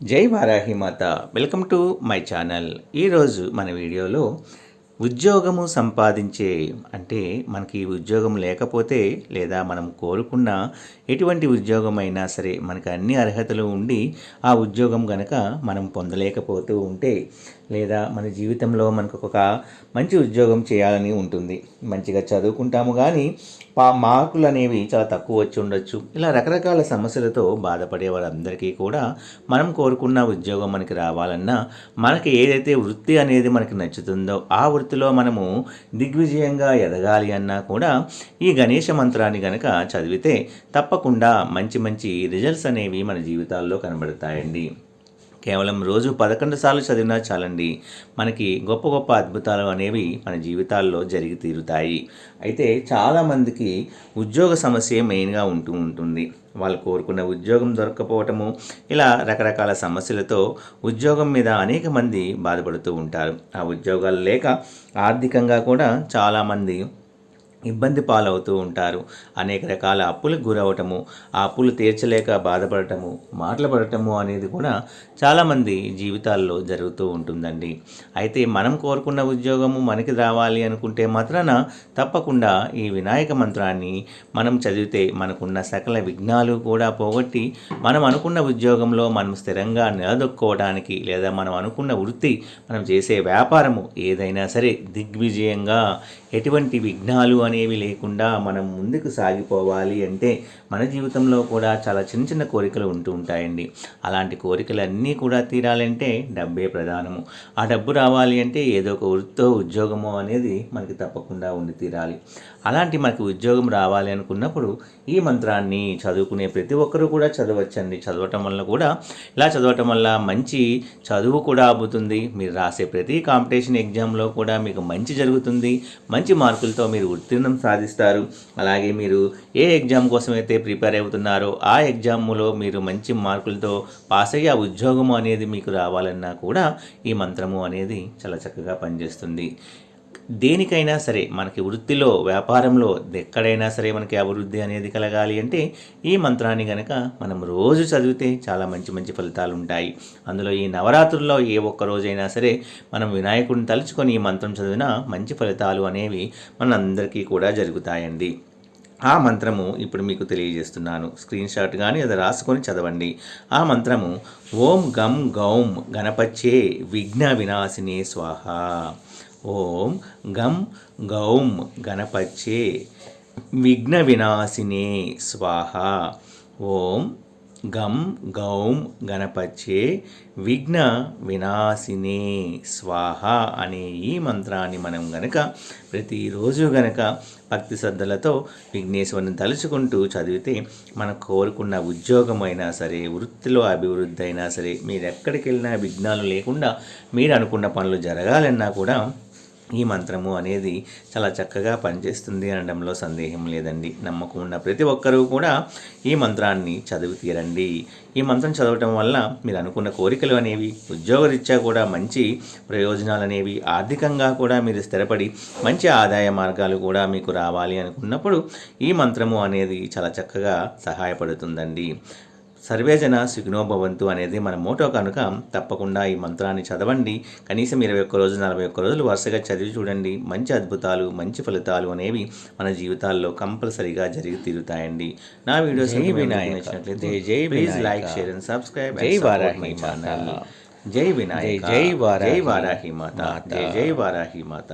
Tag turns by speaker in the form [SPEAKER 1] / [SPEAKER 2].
[SPEAKER 1] జై వారాహి మాత. Welcome to my channel. ఈరోజు మన వీడియోలో ఉద్యోగము సంపాదించే అంటే మనకి ఉద్యోగం లేకపోతే లేదా మనం కోరుకున్న ఎటువంటి ఉద్యోగం అయినా సరే మనకు అన్ని అర్హతలు ఉండి ఆ ఉద్యోగం గనక మనం పొందలేకపోతూ ఉంటే లేదా మన జీవితంలో మనకు ఒక మంచి ఉద్యోగం చేయాలని ఉంటుంది. మంచిగా చదువుకుంటాము కానీ పా మార్కులు అనేవి చాలా తక్కువ వచ్చి ఉండొచ్చు. ఇలా రకరకాల సమస్యలతో బాధపడే వారందరికీ కూడా మనం కోరుకున్న ఉద్యోగం మనకి రావాలన్నా మనకి ఏదైతే వృత్తి అనేది మనకి నచ్చుతుందో ఆ వృత్తిలో మనము దిగ్విజయంగా ఎదగాలి అన్నా కూడా ఈ గణేష మంత్రాన్ని గనక చదివితే తప్పకుండా మంచి మంచి రిజల్ట్స్ అనేవి మన జీవితాల్లో కనబడతాయండి. కేవలం రోజు పదకొండు సార్లు చదివినా చాలండి. మనకి గొప్ప గొప్ప అద్భుతాలు అనేవి మన జీవితాల్లో జరిగి తీరుతాయి. అయితే చాలామందికి ఉద్యోగ సమస్య మెయిన్గా ఉంటూ ఉంటుంది. వాళ్ళు కోరుకున్న ఉద్యోగం దొరకపోవటము ఇలా రకరకాల సమస్యలతో ఉద్యోగం మీద అనేక మంది బాధపడుతూ ఉంటారు. ఆ ఉద్యోగాలు లేక ఆర్థికంగా కూడా చాలామంది ఇబ్బంది పాలవుతూ ఉంటారు. అనేక రకాల అప్పులకు గురవటము ఆ అప్పులు తీర్చలేక బాధపడటము మాటలు పడటము అనేది కూడా చాలామంది జీవితాల్లో జరుగుతూ ఉంటుందండి. అయితే మనం కోరుకున్న ఉద్యోగము మనకి రావాలి అనుకుంటే మాత్రాన తప్పకుండా ఈ వినాయక మంత్రాన్ని మనం చదివితే మనకున్న సకల విఘ్నాలు కూడా పోగొట్టి మనం అనుకున్న ఉద్యోగంలో మనం స్థిరంగా నిలదొక్కోవడానికి లేదా మనం అనుకున్న వృత్తి మనం చేసే వ్యాపారము ఏదైనా సరే దిగ్విజయంగా ఎటువంటి విఘ్నాలు అనేవి లేకుండా మనం ముందుకు సాగిపోవాలి అంటే మన జీవితంలో కూడా చాలా చిన్న చిన్న కోరికలు ఉంటూ ఉంటాయండి. అలాంటి కోరికలన్నీ కూడా తీరాలంటే డబ్బే ప్రధానము. ఆ డబ్బు రావాలి అంటే ఏదో ఒక వృత్తో ఉద్యోగమో అనేది మనకి తప్పకుండా ఉండి తీరాలి. అలాంటి మనకి ఉద్యోగం రావాలి అనుకున్నప్పుడు ఈ మంత్రాన్ని చదువుకునే ప్రతి ఒక్కరూ కూడా చదవచ్చండి. చదవటం వల్ల కూడా ఇలా చదవటం వల్ల మంచి చదువు కూడా అబ్బుతుంది మీరు రాసే ప్రతి కాంపిటీషన్ ఎగ్జామ్లో కూడా మీకు మంచి జరుగుతుంది. మంచి మార్కులతో మీరు ఉత్తీర్ణ సాధిస్తారు. అలాగే మీరు ఏ ఎగ్జామ్ కోసం అయితే ప్రిపేర్ అవుతున్నారో ఆ ఎగ్జామ్లో మీరు మంచి మార్కులతో పాస్ అయ్యే ఉద్యోగం అనేది మీకు రావాలన్నా కూడా ఈ మంత్రము అనేది చాలా చక్కగా పనిచేస్తుంది. దేనికైనా సరే మనకి వృత్తిలో వ్యాపారంలో ఎక్కడైనా సరే మనకి అభివృద్ధి అనేది కలగాలి అంటే ఈ మంత్రాన్ని కనుక మనం రోజు చదివితే చాలా మంచి మంచి ఫలితాలు ఉంటాయి. అందులో ఈ నవరాత్రుల్లో ఏ ఒక్క రోజైనా సరే మనం వినాయకుడిని తలుచుకొని ఈ మంత్రం చదివినా మంచి ఫలితాలు అనేవి మనందరికీ కూడా జరుగుతాయండి. ఆ మంత్రము ఇప్పుడు మీకు తెలియజేస్తున్నాను. స్క్రీన్ షాట్ కానీ అది రాసుకొని చదవండి. ఆ మంత్రము ఓం గం గౌం గణపచ్చే విఘ్న వినాశినే స్వాహ. ఓం గం గౌం గణపచ్చే. విఘ్న వినాశినే స్వాహ. ఓం గం గౌం గణపచ్చే. విఘ్న వినాశినే స్వాహ అనే ఈ మంత్రాన్ని మనం గనక ప్రతిరోజు గనక భక్తి శ్రద్ధలతో విఘ్నేశ్వరుని తలుచుకుంటూ చదివితే మనం కోరుకున్న ఉద్యోగం అయినా సరే వృత్తిలో అభివృద్ధి అయినా సరే మీరు ఎక్కడికి వెళ్ళినా విఘ్నాలు లేకుండా మీరు అనుకున్న పనులు జరగాలన్నా కూడా ఈ మంత్రము అనేది చాలా చక్కగా పనిచేస్తుంది అనడంలో సందేహం లేదండి. నమ్మకం ఉన్న ప్రతి ఒక్కరూ కూడా ఈ మంత్రాన్ని చదివి తీరండి. ఈ మంత్రం చదవటం వల్ల మీరు అనుకున్న కోరికలు అనేవి ఉద్యోగరీత్యా కూడా మంచి ప్రయోజనాలు అనేవి ఆర్థికంగా కూడా మీరు స్థిరపడి మంచి ఆదాయ మార్గాలు కూడా మీకు రావాలి అనుకున్నప్పుడు ఈ మంత్రము అనేది చాలా చక్కగా సహాయపడుతుందండి. సర్వేజన సుఖినోభవంతు అనేది మన మోటో కనుక తప్పకుండా ఈ మంత్రాన్ని చదవండి. కనీసం ఇరవై ఒక్క రోజు నలభై ఒక్క రోజులు వరుసగా చదివి చూడండి. మంచి అద్భుతాలు మంచి ఫలితాలు అనేవి మన జీవితాల్లో కంపల్సరీగా జరిగి తీరుతాయండి. నా వీడియోస్
[SPEAKER 2] జై.
[SPEAKER 1] నచ్చినట్లయితే please. Like share and subscribe
[SPEAKER 2] జై వారాహి.
[SPEAKER 1] ఛానల్. జై వినాయక.
[SPEAKER 2] జై వారాహి
[SPEAKER 1] మాత. జై వారాహి మాత.